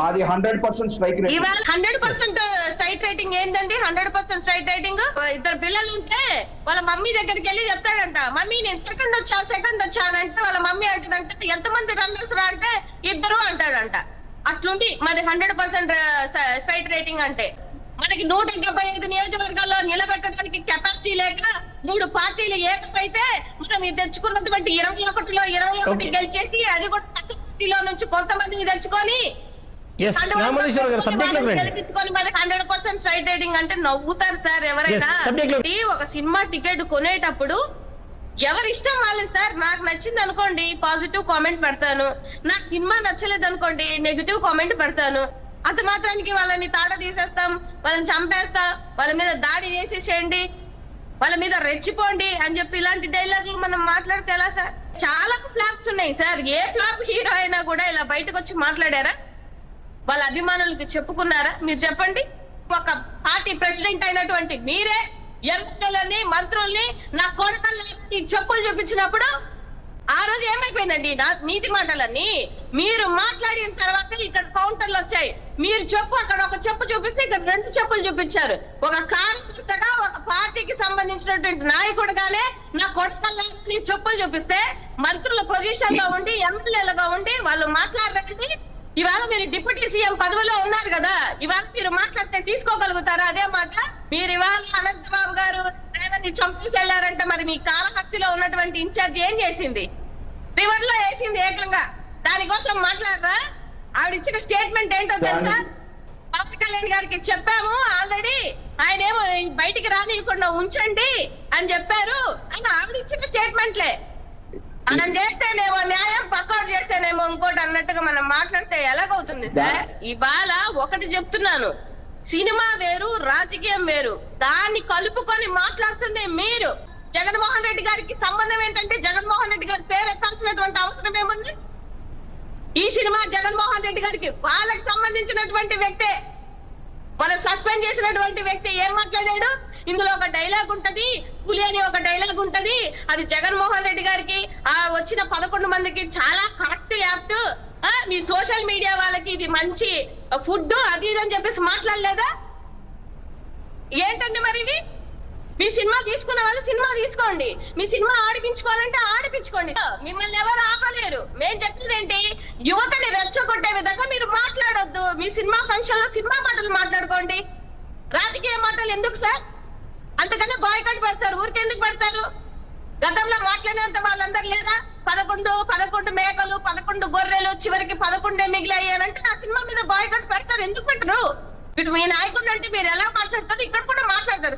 మాది hundred percent strike rate ఇవాళ hundred percent straight rating ఏంటండి హండ్రెడ్ పర్సెంట్ స్ట్రైట్ రేటింగ్? ఇద్దరు పిల్లలు ఉంటే వాళ్ళ మమ్మీ దగ్గరికి వెళ్ళి చెప్తాడంట మమ్మీ నేను సెకండ్ వచ్చా సెకండ్ వచ్చానంటే వాళ్ళ మమ్మీ అంటదంటే ఎంతమంది రన్నర్స్ రా అంటే ఇద్దరు అంటాడంట. అట్లుంది. మరి హండ్రెడ్ పర్సెంట్ స్ట్రైట్ రేటింగ్ అంటే. మనకి నూట డెబ్బై ఐదు నియోజకవర్గాల్లో నిలబెట్టడానికి కెపాసిటీ లేక మూడు పార్టీలు ఏకమైతే మనం ఇది తెచ్చుకున్నటువంటి ఇరవై ఒకటిలో ఇరవై ఒకటి. గెలిచేసి అది కూడా పార్టీలో నుంచి కొంతమందిని తెచ్చుకొని హండ్రెడ్ పర్సెంట్ అంటే నవ్వుతారు సార్ ఎవరైనా. ఒక సినిమా టికెట్ కొనేటప్పుడు ఎవరి ఇష్టం వాళ్ళు సార్? నాకు నచ్చింది అనుకోండి పాజిటివ్ కామెంట్ పెడతాను. నాకు సినిమా నచ్చలేదు అనుకోండి నెగిటివ్ కామెంట్ పెడతాను. అంత మాత్రానికి వాళ్ళని తాడ తీసేస్తాం వాళ్ళని చంపేస్తాం వాళ్ళ మీద దాడి చేసేసేయండి వాళ్ళ మీద రెచ్చిపోండి అని చెప్పి ఇలాంటి డైలాగులు మనం మాట్లాడితే ఎలా సార్? చాలా ఫ్లాప్స్ ఉన్నాయి సార్. ఏ ఫ్లాప్ హీరో అయినా కూడా ఇలా బయటకు వచ్చి మాట్లాడారా? వాళ్ళ అభిమానులకి చెప్పుకున్నారా? మీరు చెప్పండి. ఒక పార్టీ ప్రెసిడెంట్ అయినటువంటి మీరే ఎమ్మెల్యేలని మంత్రుల్ని నా కొడుకల్ని చెప్పులు చూపించినప్పుడు ఆ రోజు ఏమైపోయిందండి? నా నీతి మాటలన్నీ మీరు మాట్లాడిన తర్వాత ఇక్కడ కౌంటర్లు వచ్చాయి. మీరు చెప్పు అక్కడ ఒక చెప్పు చూపిస్తే ఇక్కడ రెండు చెప్పులు చూపించారు. ఒక కార్యకర్తగా ఒక పార్టీకి సంబంధించినటువంటి నాయకుడుగానే నా కొడుకల్ని చెప్పులు చూపిస్తే మంత్రుల పొజిషన్లో ఉండి ఎమ్మెల్యేలుగా ఉండి వాళ్ళు మాట్లాడరండి ఇవాళ మీరు డిప్యూటీ సీఎం పదవిలో ఉన్నారు కదా ఇవాళ మీరు మాట్లాడితే తీసుకోగలుగుతారా? అదే మాట. మీరు ఇవాళ అనంతబాబు గారు రేవణ్ణి చంపేసి వెళ్ళారంటే మరి మీ కాలహస్తిలో ఉన్నటువంటి ఇన్ఛార్జ్ ఏం చేసింది? రివర్లో వేసింది ఏకంగా. దానికోసం మాట్లాడరా? ఆవిడ ఇచ్చిన స్టేట్మెంట్ ఏంటో తెలుసా? పవన్ కళ్యాణ్ గారికి చెప్పాము ఆల్రెడీ. ఆయన ఏమో బయటికి రానియకుండా ఉంచండి అని చెప్పారు. అని ఆవిడ ఇచ్చిన స్టేట్మెంట్లే. మనం చేస్తేనేమో న్యాయం పక్కోడు చేస్తేనేమో ఇంకోటి అన్నట్టుగా మనం మాట్లాడితే ఎలాగవుతుంది సార్? ఇవాళ ఒకటి చెప్తున్నాను. సినిమా వేరు రాజకీయం వేరు. దాన్ని కలుపుకొని మాట్లాడుతుంది మీరు. జగన్మోహన్ రెడ్డి గారికి సంబంధం ఏంటంటే జగన్మోహన్ రెడ్డి గారి పేరు ఎత్తాల్సినటువంటి అవసరం ఏముంది? ఈ సినిమా జగన్మోహన్ రెడ్డి గారికి వాళ్ళకి సంబంధించినటువంటి వ్యక్తే. మనం సస్పెండ్ చేసినటువంటి వ్యక్తి ఏం మాట్లాడాడు? ఇందులో ఒక డైలాగ్ ఉంటది పులి అని ఒక డైలాగ్ ఉంటది. అది జగన్మోహన్ రెడ్డి గారికి వచ్చిన పదకొండు మందికి చాలా కరెక్ట్ యాప్ట్. మీ సోషల్ మీడియా వాళ్ళకి ఇది మంచి ఫుడ్ అది ఇది అని చెప్పేసి మాట్లాడలేదా? ఏంటండి మరి ఇది? మీ సినిమా తీసుకున్న వాళ్ళు సినిమా తీసుకోండి. మీ సినిమా ఆడిపించుకోవాలంటే ఆడిపించుకోండి. మిమ్మల్ని ఎవరు ఆపలేరు. మేము చెప్పేది ఏంటి? యువతని రెచ్చగొట్టే విధంగా మీరు మాట్లాడొద్దు. మీ సినిమా ఫంక్షన్లో సినిమా మాటలు మాట్లాడుకోండి. రాజకీయ మాటలు ఎందుకు సార్? అంతకన్నా బాయ్కట్ పెడతారు. ఊరికెందుకు పెడతారు? గతంలో మాట్లాడినంత వాళ్ళందరూ లేరా? పదకొండు పదకొండు మేకలు పదకొండు గొర్రెలు చివరికి పదకొండే మిగిలాయి అని అంటే ఆ సినిమా మీద బాయ్కట్ పెడతారు. ఎందుకు పెట్టరు ఇప్పుడు మీ నాయకుడు అంటే మీరు ఎలా మాట్లాడతారు ఇక్కడ కూడా మాట్లాడతారు.